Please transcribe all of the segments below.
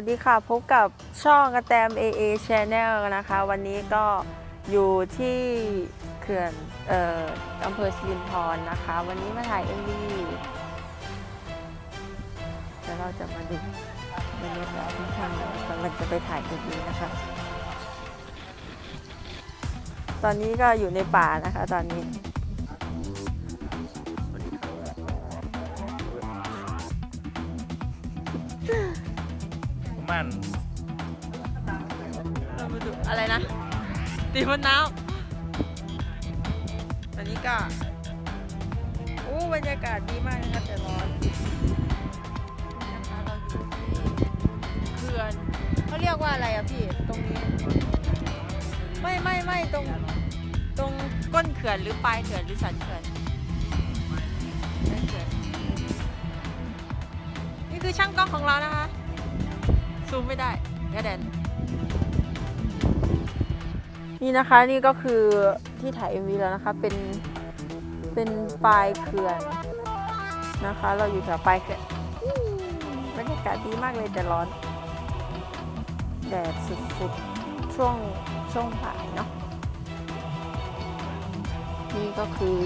วัสดีค่ะ พบกับช่องกระแตม AA Channel นะคะ วันนี้ก็อยู่ที่เขื่อนเอ่ออำเภอสิรินธรนะคะ วันนี้มาถ่าย MV เดี๋ยวเราจะมาดูบรรยากาศที่ทางกำลังจะไปถ่าย MV นะคะ ตอนนี้ก็อยู่ในป่านะคะตอนนี้ มันอะไรนะ ตีมะนาวตอนนี้ก็อู้บรรยากาศดีมากนะคะแต่ร้อนนี่นะคะเราอยู่ที่เขื่อนเขาเรียกว่าอะไรอะพี่ ตรงนี้ ไม่ไม่ไม่ตรง ตรงก้นเขื่อนหรือปลายเขื่อนหรือสันเขื่อนนี่คือช่างกล้องของเรานะคะ ซูมไม่ได้กระเดน นี่นะคะนี่ก็คือที่ถ่าย MV แล้วนะคะ เป็น เป็นปลายเขื่อนนะคะ เราอยู่แถวปลายเขื่อนบรรยากาศดีมากเลยแต่ร้อน แดดสุดๆ ช่วงช่วงบ่ายเนาะนี่ก็คือ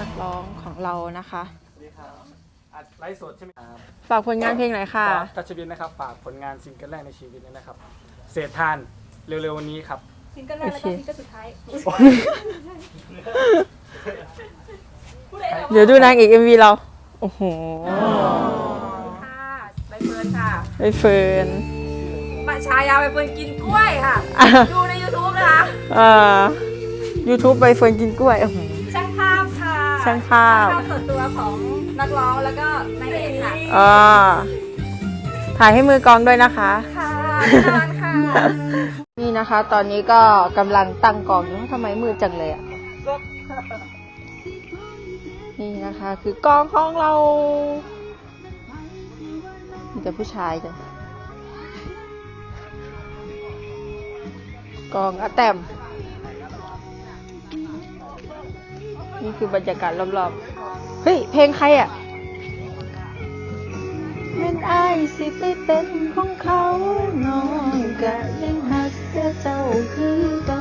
นักร้องของเรานะคะสวัสดีครับ อัดไลฟ์สดใช่ไหมครับฝากผลงานเพลงหน่อยค่ะ ก็ทัชบินนะครับ ฝากผลงานซิงเกิลแรกในชีวิตนี้นะครับ เศษทานเร็วๆวันนี้ครับ ซิงเกิลแรกแล้วก็ซิงเกิลสุดท้ายเดี๋ยวดูนางเอก MV เรา โอ้โหค่ะใบเฟิร์นค่ะไปเฟิร์นมาชายาใบเฟิร์นกินกล้วยค่ะ อะดูใน YouTube นะคะ อ่า YouTube ไปเฟิร์นกินกล้วยอื้อหือช่างภาพค่ะ ช่างภาพช่างภาพส่วนตัวของนักร้องแล้วก็นางเอกค่ะอ่าถ่ายให้มือกลองด้วยนะคะ ค่ะแน่นอนค่ะนี่นะคะ ตอนนี้ก็กำลังตั้งกลองอยู่ทำไมมืดจังเลยอะ นี่นะคะ คือกลองของเรามีแต่ผู้ชายจ้ะกลองอะแตม นี่คือบรรยากาศรอบๆ เฮ้ย เพลงใครอะเป็นไอายสิไปเป็นของเขาน้องกะยังหักแต่เจ้าคือเก่า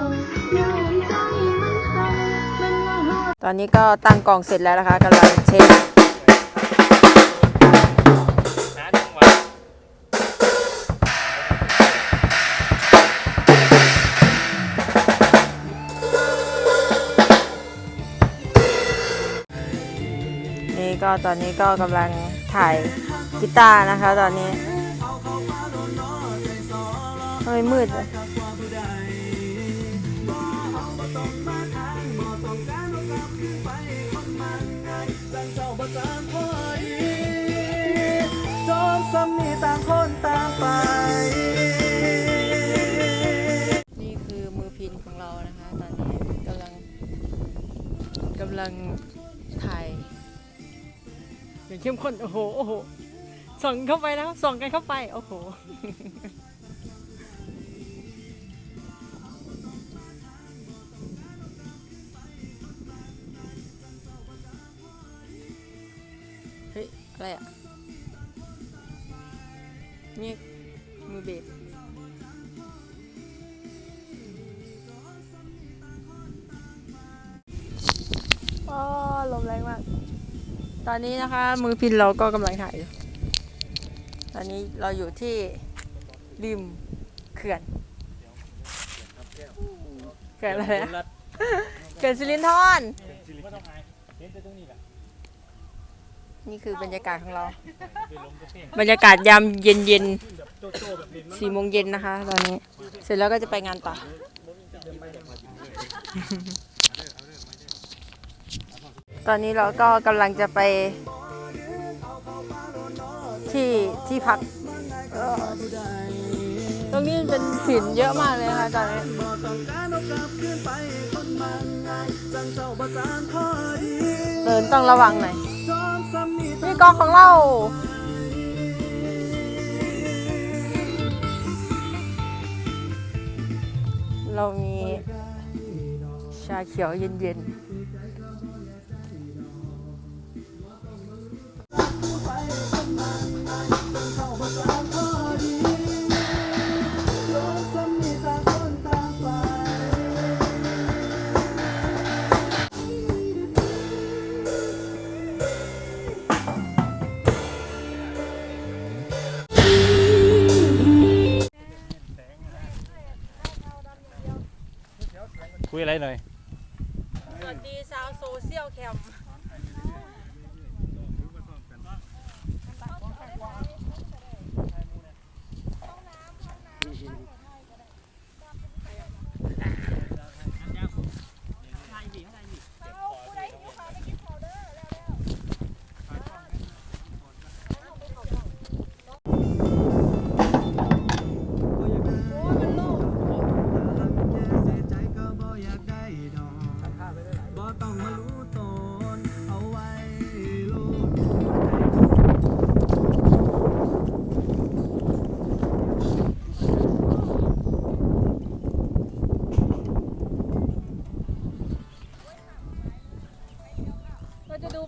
ตอนนี้ก็ตั้งกล่องเสร็จแล้วนะคะกำลังเช็ค ก็ตอนนี้ก็กำลังถ่ายกีตาร์นะคะ ตอนนี้ทำไมมืดอะนี่คือมือพินของเรานะคะ ตอนนี้กำลังกำลังถ่าย อย่างเข้มข้น โอ้โห โอ้โห ส่องเข้าไปนะครับส่องกันเข้าไป โอ้โห เฮ้ย อะไรอะนี่มือเบสอ๋อลมแรงมาก ตอนนี้นะคะ มือพินเราก็กำลังถ่ายอยู่ตอนนี้เราอยู่ที่ริมเขื่อนเขื่อนอะไรนะเขื่อนสิรินธรนี่คือบรรยากาศของเรา บรรยากาศยามเย็นเย็นๆสี่โมงเย็นนะคะ ตอนนี้ เสร็จแล้วก็จะไปงานต่อ ตอนนี้เราก็กำลังจะไปที่ที่พักเอ่อตรงนี้เป็นหินเยอะมากเลยนะคะตอนนี้เดินต้องระวังหน่อยนี่กองของเราเรามีชาเขียวเย็นๆุยอะไรหน่อย สวัสดีชาวโซเชียลแคมป์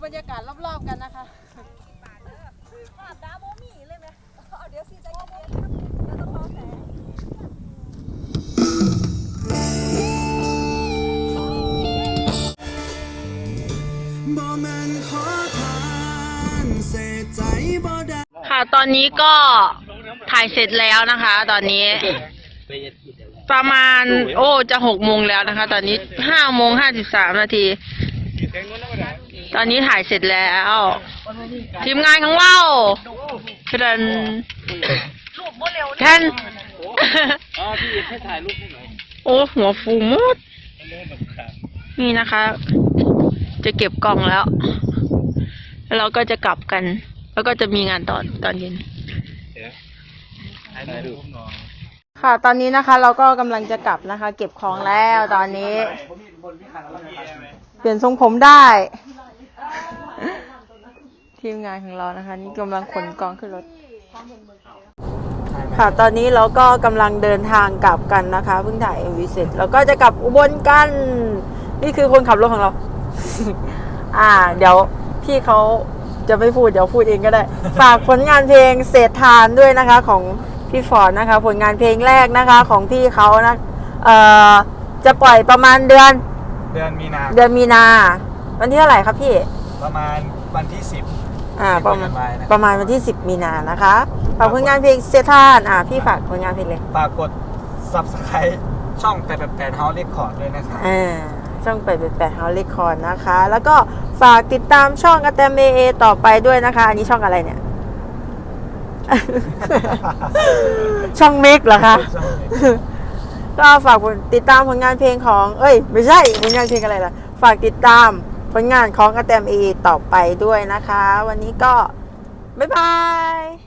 บรรยากาศรอบๆกันนะคะบ่แม่นขอทานเสียใจบ่ได้ค่ะตอนนี้ก็ถ่ายเสร็จแล้วนะคะ ตอนนี้ ประมาณ โอ้จะหกโมงแล้วนะคะ ตอนนี้ห้าโมงห้าสิบสามนาที ตอนนี้ถ่ายเสร็จแล้ว ทีมงานของเราเดินแทนอ๋อพี่ให้ถ่ายรูปให้หน่อยโอ้หัวฟูหมดนี่นะคะ จะเก็บกล่องแล้ว แล้วเราก็จะกลับกัน แล้วก็จะมีงานตอนตอนเย็นถ่ายรูปค่ะ ตอนนี้นะคะ เราก็กำลังจะกลับนะคะ เก็บของแล้วตอนนี้เป ลี่ยนทรงผมได้ ทีมงานของเรานะคะ นี่กำลังขนกองขึ้นรถ ค่ะ ตอนนี้เราก็กำลังเดินทางกลับกันนะคะเพิ่งถ่ายเอวีเสร็จแล้วก็จะกลับอุบลกัน นี่คือคนขับรถของเรา อ่า เดี๋ยวพี่เขาจะไม่พูดเดี๋ยวพูดเองก็ได้ ฝากผลงานเพลงเศษทานด้วยนะคะของพี่ฟอร์ดนะคะ ผลงานเพลงแรกนะคะของพี่เขานะเอ่อจะปล่อยประมาณเดือน ดือนมีนาเดือนมีนา วันที่เท่าไหร่ครับพี่ ประมาณวันที่สิบอ่าประมาณที่ปล่อยกันไปนะประมาณวันที่ 10 มีนานะคะฝากผลงานเพลงเซทานอ่าพี่ฝากผลงานเพลงเลยฝากกด subscribe ช่องแต่แบบแปดเฮาเรคคอร์ดด้วยนะครับอ่าช่องไปเป็นแปดเฮาเลคอนนะคะ แล้วก็ฝากติดตามช่องกระแตมเอต่อไปด้วยนะคะ อันนี้ช่องอะไรเนี่ย ช่องเมกเหรอคะ ก็ฝากติดตามผลงานเพลงของ เอ้ย ไม่ใช่ผลงานเพลงอะไรล่ะ ฝากติดตามผลงานของกระแตมเอต่อไปด้วยนะคะ วันนี้ก็ บ๊ายบาย